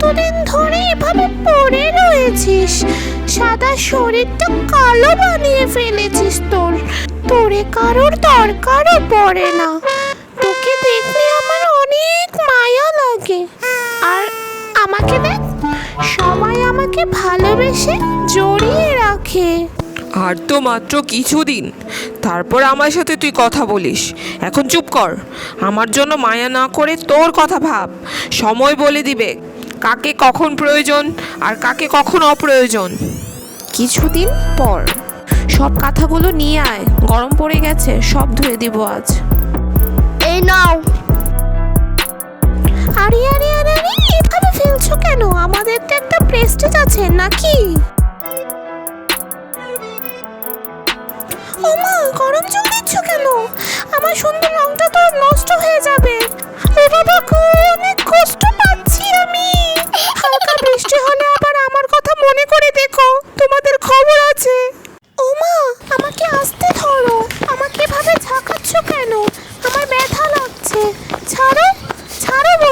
কতদিন ধরে এভাবে পড়ে রয়েছিস? সাদা শরীরটা কালো বানিয়ে ফেলেছিস তোর। তোরে কারোর দরকারও পড়ে না। তোকে দেখলে আমার অনেক মায়া লাগে। আর আমাকে দেখ, সবাই আমাকে ভালোবেসে জড়িয়ে রাখে। আর তো মাত্র কিছুদিন। তারপর আমার সাথে তুই কথা বলিস। এখন চুপ কর। আমার জন্য মায়া না করে তোর কথা ভাব। সময় বলে দিবে। কাকে কখন প্রয়োজন আর কাকে কখন অপ্রয়োজন। কিছুদিন পর সব কাঁথাগুলো নিয়ে আয় গরম পড়ে গেছে সব ধুয়ে দিব আজ। এই নাও। আরে আরে আরে আরে এভাবে ফেলছো কেন? আমাদের তো একটা প্রেস্টিজ আছে নাকি? ওমা গরম জল দিচ্ছ কেন? আমার সুন্দর রংটা তো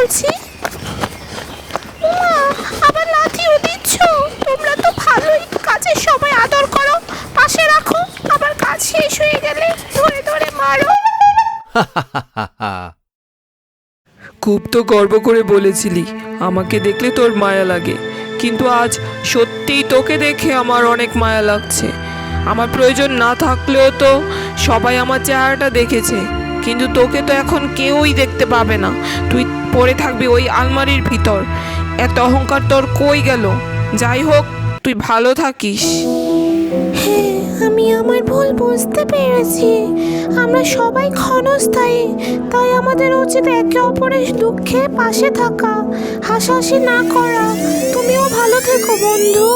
বলছি? আবার লাথিও দিচ্ছ? তোমরা তো ভালোই কাজের সময় আদর করো। পাশে রাখো, আবার কাজ শেষ হয়ে গেলে ধরে ধরে মারো। খুব তো গর্ব করে বলেছিলি, আমাকে দেখলে তোর মায়া লাগে। কিন্তু আজ সত্যিই তোকে দেখে আমার অনেক মায়া লাগছে। আমার প্রয়োজন না থাকলেও তো সবাই আমার চেহারাটা দেখেছে, কিন্তু তোকে তো এখন কেউই দেখতে পাবে না। তুই পড়ে থাকবি ওই আলমারির ভিতর। এত অহংকার তোর কই গেল? যাই হোক, তুই ভালো থাকিস। হ্যাঁ আমি আমার ভুল বুঝতে পেরেছি। আমরা সবাই ক্ষণস্থায়ী, তাই আমাদের উচিত একে অপরের দুঃখে পাশে থাকা, হাসাহাসি না করা। তুমিও ভালো থেকো, বন্ধু।